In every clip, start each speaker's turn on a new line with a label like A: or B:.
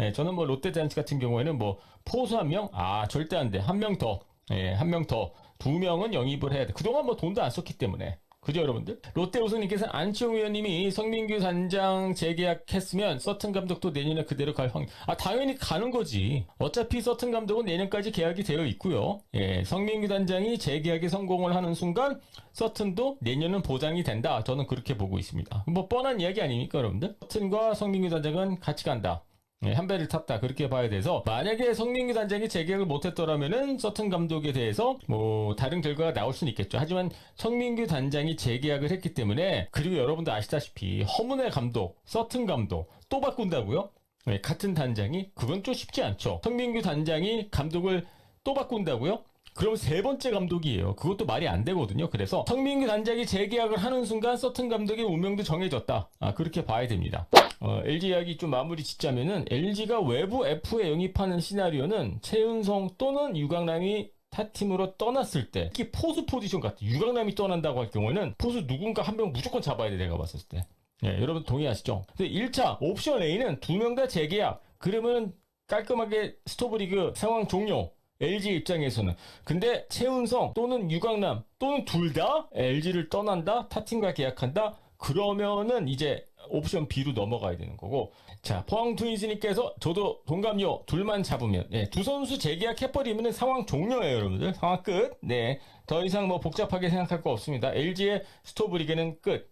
A: 예, 저는 뭐 롯데 자이언츠 같은 경우에는 뭐 포수 한 명, 아 절대 안 돼. 한 명 더, 예, 한 명 더, 두 명은 영입을 해야 돼. 그동안 뭐 돈도 안 썼기 때문에. 그죠, 여러분들? 롯데 우승님께서 안치홍 위원님이 성민규 단장 재계약했으면 서튼 감독도 내년에 그대로 갈 확률. 아, 당연히 가는 거지. 어차피 서튼 감독은 내년까지 계약이 되어 있고요. 예, 성민규 단장이 재계약에 성공을 하는 순간 서튼도 내년은 보장이 된다. 저는 그렇게 보고 있습니다. 뭐 뻔한 이야기 아닙니까, 여러분들? 서튼과 성민규 단장은 같이 간다. 예, 한 배를 탔다 그렇게 봐야 돼서 만약에 성민규 단장이 재계약을 못했더라면은 서튼 감독에 대해서 뭐 다른 결과가 나올 수는 있겠죠. 하지만 성민규 단장이 재계약을 했기 때문에 그리고 여러분도 아시다시피 허문의 감독, 서튼 감독 또 바꾼다고요? 네, 같은 단장이 그건 좀 쉽지 않죠. 성민규 단장이 감독을 또 바꾼다고요? 그럼 세 번째 감독이에요. 그것도 말이 안 되거든요. 그래서 성민규 단장이 재계약을 하는 순간 서튼 감독의 운명도 정해졌다. 아, 그렇게 봐야 됩니다. 어, LG 이야기 좀 마무리 짓자면은 LG가 외부 F에 영입하는 시나리오는 최은성 또는 유강남이 타팀으로 떠났을 때 특히 포수 포지션 같은 유강남이 떠난다고 할 경우에는 포수 누군가 한 명 무조건 잡아야 돼 내가 봤을 때. 예, 여러분 동의하시죠? 근데 1차 옵션 A는 두 명 다 재계약. 그러면 깔끔하게 스토브리그 상황 종료. LG 입장에서는. 근데 최은성 또는 유강남 또는 둘 다 LG를 떠난다 타팀과 계약한다? 그러면은 이제 옵션 B로 넘어가야 되는 거고. 자 포항 트윈스님께서 저도 동감요. 둘만 잡으면. 예, 두 선수 재계약 해버리면 상황 종료예요 여러분들. 상황 끝네더 이상 뭐 복잡하게 생각할 거 없습니다. LG의 스토브리그는 끝.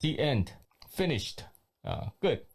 A: The end. Finished. 아, 끝